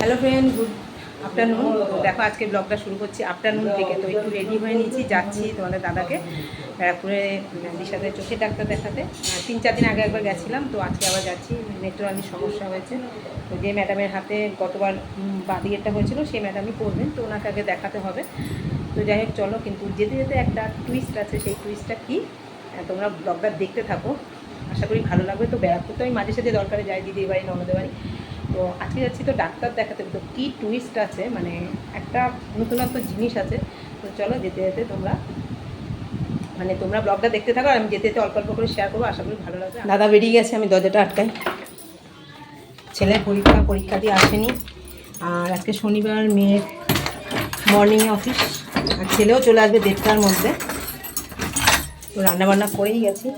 Hello friend good afternoon দেখো, আজকে ব্লগটা শুরু করছি আফটারনুন থেকে। তো একটু রেডি হয়ে নিয়েছি, যাচ্ছি তোমাদের দাদাকে ব্যারাকপুরে দিশাতে চোখে ডাক্তার দেখাতে। তিন চার দিন আগে একবার গেছিলাম, তো আজকে আবার যাচ্ছি। নেত্রওয়ালির সমস্যা হয়েছে। তো যে ম্যাডামের হাতে গতবার বাদিয়েরটা হয়েছিল, সেই ম্যাডামই করবেন তো ওনাকে আগে দেখাতে হবে। তো যাই হোক, চলো, কিন্তু যেতে যেতে একটা টুইস্ট আছে। সেই টুইস্টটা কি? তোমরা ব্লগটা দেখতে থাকো। আশা করি ভালো লাগবে। তো ব্যারাকপুর তো আমি মাঝে সাঝে দরকারে যাই, দিদির বাড়ি, ননদের বাড়ি। তো আজকে যাচ্ছি তো ডাক্তার দেখাতে। তো কী টুইস্ট আছে? মানে একটা নতুনত্ব জিনিস আছে। তো চলো যেতে যেতে তোমরা মানে তোমরা ব্লগটা দেখতে থাকো আমি যেতে যেতে অল্প অল্প করে শেয়ার করব। আশা করি ভালো লাগবে। দাদা বেরিয়ে গেছে, আমি দরজাটা আটকাই। ছেলের পরীক্ষা পরীক্ষা দিয়ে আসেনি। আর আজকে শনিবার মেয়ের মর্নিং অফিস আর ছেলেও চলে আসবে দেড়টার মধ্যে। তো রান্নাবান্না করেই গেছি।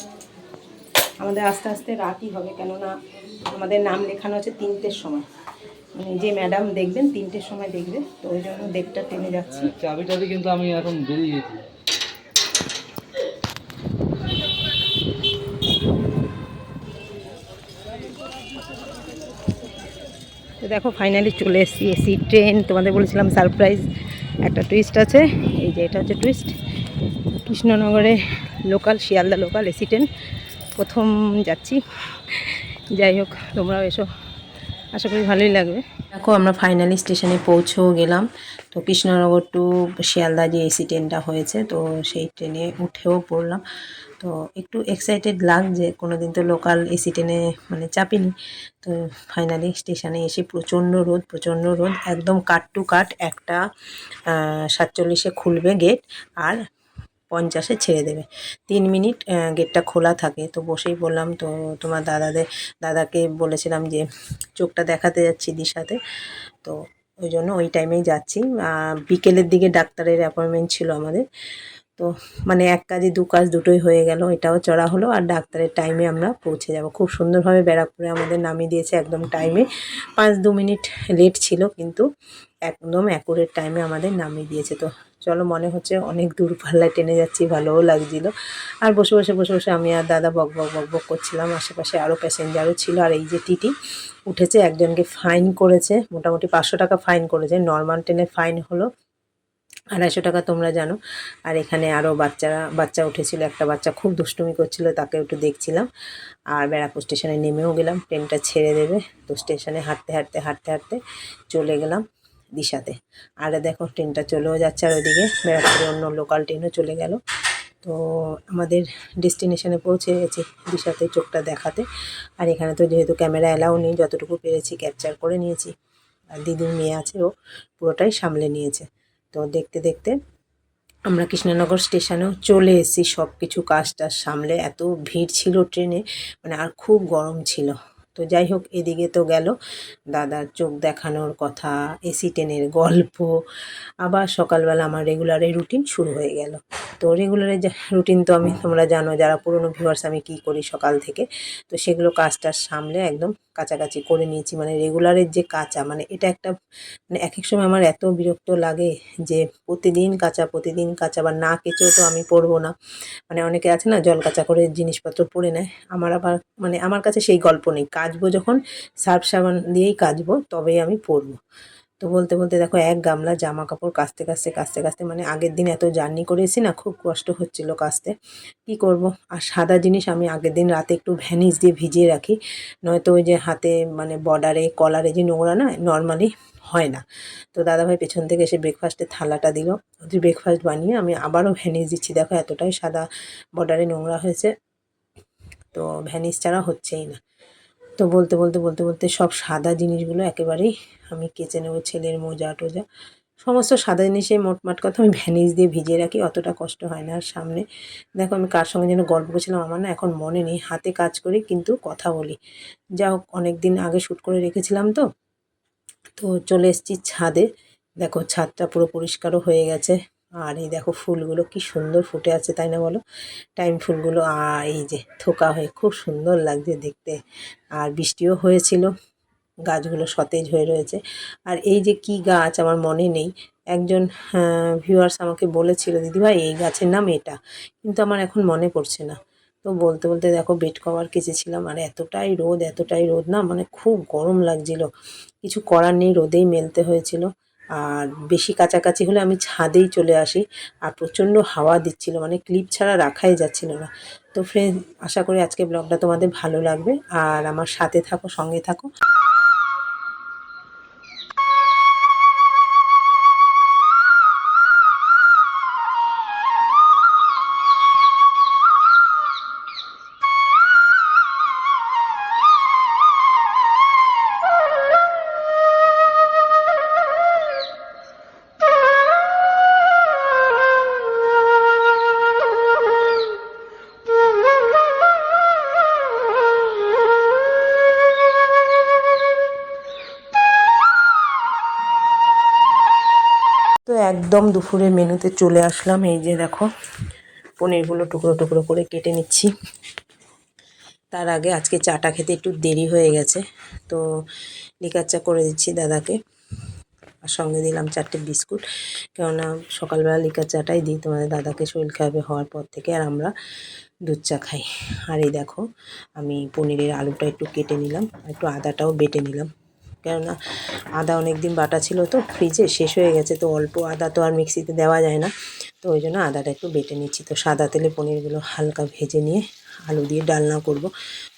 আমাদের আস্তে আস্তে রাতই হবে, কেননা আমাদের নাম লেখানো আছে তিনটের সময়। মানে যে ম্যাডাম দেখবেন তিনটের সময় দেখবে তো ওই জন্য ডেটটা টেনে যাচ্ছি। চাবি টাবি কিন্তু আমি এখন বেরিয়ে গেছি। তো দেখো ফাইনালি চলে এসেছি এসি ট্রেন তোমাদের বলেছিলাম সারপ্রাইজ একটা টুইস্ট আছে। এই যে এটা হচ্ছে টুইস্ট কৃষ্ণনগরে local Sealdah local AC train প্রথম যাচ্ছি। যাই হোক, তোমরাও এসো। আশা করি ভালোই লাগবে। দেখো, আমরা ফাইনালি স্টেশনে পৌঁছেও গেলাম। তো কৃষ্ণনগর টু শিয়ালদা যে এসি ট্রেনটা হয়েছে, তো সেই ট্রেনে উঠেও পড়লাম। তো একটু এক্সাইটেড লাগছে কোনো দিন তো লোকাল এসি ট্রেনে মানে চাপিনি। তো ফাইনালি স্টেশনে এসে প্রচণ্ড রোদ প্রচণ্ড রোদ, একদম কাট টু কাট একটা সাতচল্লিশে খুলবে গেট আর পঞ্চাশে ছেড়ে দেবে। তিন মিনিট গেটটা খোলা থাকে। তো বসেই বললাম, তো তোমার দাদাদের, দাদাকে বলেছিলাম যে চোখটা দেখাতে যাচ্ছি দিশাতে তো ওই জন্য ওই টাইমেই যাচ্ছি। বিকেলের দিকে ডাক্তারের অ্যাপয়েন্টমেন্ট ছিল আমাদের। তো মানে এক কাজে দু কাজ দুটোই হয়ে গেল, এটাও চড়া হলো। আর ডাক্তারের টাইমে আমরা পৌঁছে যাব। খুব সুন্দরভাবে ব্যারাকপুরে আমাদের নামিয়ে দিয়েছে একদম টাইমে পাঁচ দু মিনিট লেট ছিল, কিন্তু একদম অ্যাকুরেট টাইমে আমাদের নামিয়ে দিয়েছে। তো চলো মনে হচ্ছে অনেক দূরপাল্লায় টেনে যাচ্ছি, ভালোও লাগছিল। আর বসে বসে বসে বসে আমি আর দাদা বক বক বক বক করছিলাম। আশেপাশে আরও প্যাসেঞ্জারও ছিল। আর এই যে টিটি উঠেছে, একজনকে ফাইন করেছে, মোটামুটি পাঁচশো টাকা ফাইন করেছে। নর্মাল ট্রেনের ফাইন হলো আড়াইশো টাকা, তোমরা জানো। আর এখানে আরও বাচ্চারা, বাচ্চা উঠেছিল, একটা বাচ্চা খুব দুষ্টুমি করছিল, তাকে একটু দেখছিলাম। আর ব্যারাকপুর স্টেশনে নেমেও গেলাম, ট্রেনটা ছেড়ে দেবে। তো স্টেশনে হাঁটতে হাঁটতে হাঁটতে হাঁটতে চলে গেলাম। দিশাতে। আর দেখো, ট্রেনটা চলেও যাচ্ছে আর ওইদিকে। ব্যারাকপুরে অন্য লোকাল ট্রেনও চলে গেল। তো আমাদের ডেস্টিনেশনে পৌঁছে গেছি দিশাতে চোখটা দেখাতে। আর এখানে তো যেহেতু ক্যামেরা অ্যালাউ নেই, যতটুকু পেরেছি ক্যাপচার করে নিয়েছি। আর দিদির মেয়ে আছে, ও পুরোটাই সামলে নিয়েছে। তো দেখতে দেখতে আমরা কৃষ্ণনগর স্টেশনেও চলে এসেছি। সব কিছু কাজটা সামলে। এত ভিড় ছিল ট্রেনে মানে আর খুব গরম ছিল। তো যাই হোক, এদিকে তো গেল। দাদার চোখ দেখানোর কথা, এসি টেনের গল্প। আবার সকালবেলা আমার রেগুলারের রুটিন শুরু হয়ে গেল। তো রেগুলারের রুটিন তো আমি, তোমরা জানো, যারা পুরনো ভিউয়ার্স আমি কী করি সকাল থেকে? তো সেগুলো কাজটা সামলে একদম কাছাকাছি করে নিয়েছি। মানে রেগুলারের যে কাঁচা মানে এটা একটা মানে এক এক সময় আমার এত বিরক্ত লাগে যে প্রতিদিন কাঁচা প্রতিদিন কাঁচা বা না কেচেও তো আমি পরবো না। মানে অনেকে আছে না, জল কাঁচা করে জিনিসপত্র পরে নেয়। আমার আবার মানে আমার কাছে সেই গল্প নেই। কাচবো যখন, সার্ফ সাবান দিয়েই কাচবো, তবেই আমি পরবো। তো বলতে বলতে দেখো এক গামলা জামা কাপড় কাচতে কাচতে কাচতে কাচতে মানে আগের দিন এত জার্নি করে এসেছি না, খুব কষ্ট হচ্ছিল কাচতে। কি করব? আর সাদা জিনিস আমি আগের দিন রাতে একটু ভ্যানিস দিয়ে ভিজিয়ে রাখি, নয়তো ওই যে হাতে মানে বর্ডারে কলারে যে নোংরা না নর্মালি হয় না। তো দাদাভাই পেছন থেকে এসে ব্রেকফাস্টের থালাটা দিল, ওদের ব্রেকফাস্ট বানিয়ে আমি আবারও ভ্যানিস দিচ্ছি, দেখো এতটাই সাদা বর্ডারে নোংরা হয়েছে, তো ভ্যানিস ছাড়া হচ্ছেই না। তো বলতে বলতে বলতে বলতে সব সাদা জিনিসগুলো একেবারেই আমি কেচে নেব ছেলের মোজা টোজা। সমস্ত সাদা জিনিসে মোটমাট কথা আমি ভ্যানিস দিয়ে ভিজিয়ে রাখি, অতটা কষ্ট হয় না আর সামনে। দেখো আমি কার সঙ্গে যেন গল্প করছিলাম, আমার না এখন মনে নেই। হাতে কাজ করি, কিন্তু কথা বলি। যা হোক অনেক দিন আগে শ্যুট করে রেখেছিলাম তো তো চলে এসেছি ছাদে। দেখো ছাদটা পুরো পরিষ্কারও হয়ে গেছে। আর এই দেখো ফুলগুলো কি সুন্দর ফুটে আছে, তাই না বলো? টাইম ফুলগুলো আর এই যে থোকা হয়ে খুব সুন্দর লাগছে দেখতে। আর বৃষ্টিও হয়েছিল, গাছগুলো সতেজ হয়ে রয়েছে। আর এই যে কি গাছ আমার মনে নেই। একজন ভিউয়ার্স আমাকে বলেছিল দিদিভাই এই গাছের নাম এটা। কিন্তু আমার এখন মনে পড়ছে না। তো বলতে বলতে দেখো বেড কভার কেচেছিলাম, আর এতটাই রোদ এতটাই রোদ না মানে খুব গরম লাগছিল। কিছু করার নেই, রোদেই মেলতে হয়েছিল। আর বেশি কাছাকাছি হলে আমি ছাদেই চলে আসি। আর প্রচণ্ড হাওয়া দিচ্ছিল মানে ক্লিপ ছাড়া রাখাই যাচ্ছিল না। তো ফ্রেন্ড আশা করি আজকে ব্লগটা তোমাদের ভালো লাগবে। আর আমার সাথে থাকো, সঙ্গে থাকো। একদম দুপুরে মেনুতে চলে আসলাম। এই যে দেখো, পনিরগুলো টুকরো টুকরো করে কেটে নিচ্ছি। তার আগে আজকে চাটা খেতে একটু দেরি হয়ে গেছে, তো লিকার চা করে দিচ্ছি দাদাকে। আর সঙ্গে দিলাম চারটে বিস্কুট। কেননা সকালবেলা লিকার চাটাই দিই, তোমাদের দাদাকে শরীর খারাপ হওয়ার পর থেকে আর আমরা দুধ চা খাই। আর এই দেখো, আমি পনিরের আলুটা একটু কেটে নিলাম, একটু আদাটাও বেটে নিলাম। কেননা আদা অনেক দিন বাটা ছিল তো, ফ্রিজে শেষ হয়ে গেছে তো অল্প আদা তো আর মিক্সিতে দেওয়া যায় না। তো ওই জন্য আদাটা একটু বেটে নিচ্ছি। তো সাদা তেলে পনিরগুলো হালকা ভেজে নিয়ে আলু দিয়ে ডালনা করব।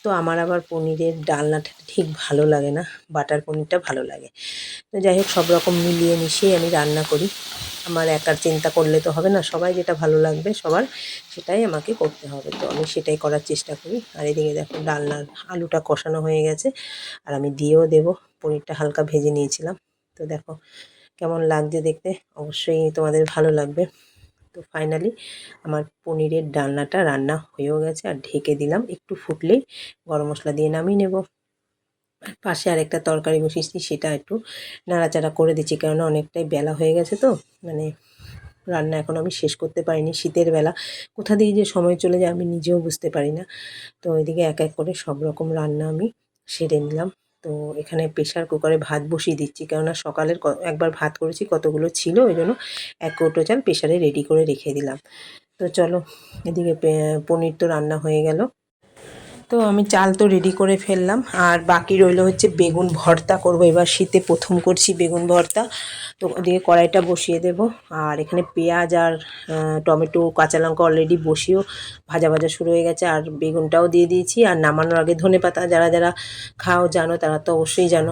তো আমার আবার পনিরের ডালনাটা ঠিক ভালো লাগে না, বাটার পনিরটা ভালো লাগে। তো যাই হোক, সব রকম মিলিয়ে মিশিয়ে আমি রান্না করি। আমার একার চিন্তা করলে তো হবে না, সবাই যেটা ভালো লাগবে সবার সেটাই আমাকে করতে হবে। তো আমি সেটাই করার চেষ্টা করি। আর এদিকে দেখো, ডালনার আলুটা কষানো হয়ে গেছে। আর আমি দিয়েও দেব। পনিরটা হালকা ভেজে নিয়েছিলাম। তো দেখো কেমন লাগছে দেখতে, অবশ্যই তোমাদের ভালো লাগবে। তো ফাইনালি আমার পনিরের ডালনাটা রান্না হয়েও গেছে আর ঢেকে দিলাম একটু ফুটলেই গরম মশলা দিয়ে নামিয়ে নেব। আর পাশে আরেকটা তরকারি বসিয়েছি সেটা একটু নাড়াচাড়া করে দিচ্ছি কেননা অনেকটাই বেলা হয়ে গেছে তো মানে রান্না এখন আমি শেষ করতে পারিনি শীতের বেলা। কোথা দিয়ে যে সময় চলে যায় আমি নিজেও বুঝতে পারি না। তো ওইদিকে এক এক করে সব রকম রান্না আমি সেরে নিলাম। তো এখানে প্রেশার কুকারে ভাত বসিয়ে দিচ্ছি। কেননা সকালের একবার ভাত করেছি, কতগুলো ছিল, ওই জন্য এক কৌটো চাল প্রেশারে রেডি করে রেখে দিলাম। তো চলো, এদিকে পনির তো রান্না হয়ে গেল। তো আমি চাল তো রেডি করে ফেললাম। আর বাকি রইল হচ্ছে বেগুন ভর্তা করব। এবার শীতে প্রথম করছি বেগুন ভর্তা। তো ওদিকে কড়াইটা বসিয়ে দেব। আর এখানে পেঁয়াজ আর টমেটো, কাঁচা লঙ্কা অলরেডি বসিয়েও ভাজা ভাজা শুরু হয়ে গেছে। আর বেগুনটাও দিয়ে দিয়েছি। আর নামানোর আগে ধনে পাতা যারা যারা খাও জানো, তারা তো অবশ্যই জানো।